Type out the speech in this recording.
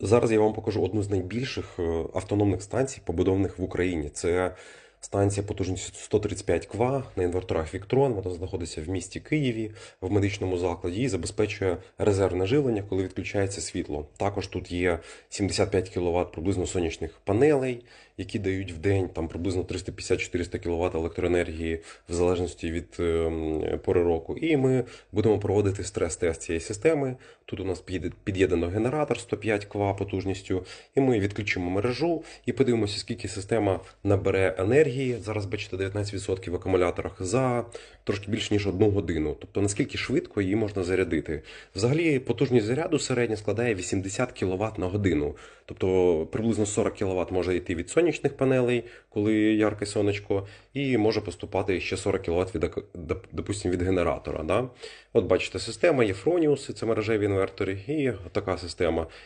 Зараз я вам покажу одну з найбільших е, автономних станцій, побудованих в Україні. Це станція потужністю 135 кВА на інверторах Віктрон. Вона знаходиться в місті Києві в медичному закладі і забезпечує резервне живлення, коли відключається світло. Також тут є 75 кВт приблизно сонячних панелей, які дають в день там приблизно 350-400 кВт електроенергії в залежності від ем, пори року. І ми будемо проводити стрес-тест цієї системи. Тут у нас під'єднано генератор 105 кВт потужністю, і ми відключимо мережу і подивимося, скільки система набере енергії. Зараз бачите 19% в акумуляторах за трошки більше ніж одну годину. Тобто наскільки швидко її можна зарядити. Взагалі потужність заряду середня складає 80 кВт на годину. Тобто приблизно 40 кВт може йти від сонячних панелей, коли ярке сонечко, і може поступати ще 40 кВт від, допустим, від генератора. Да? От бачите, система є Fronius, це мережеві інвертори, і така система.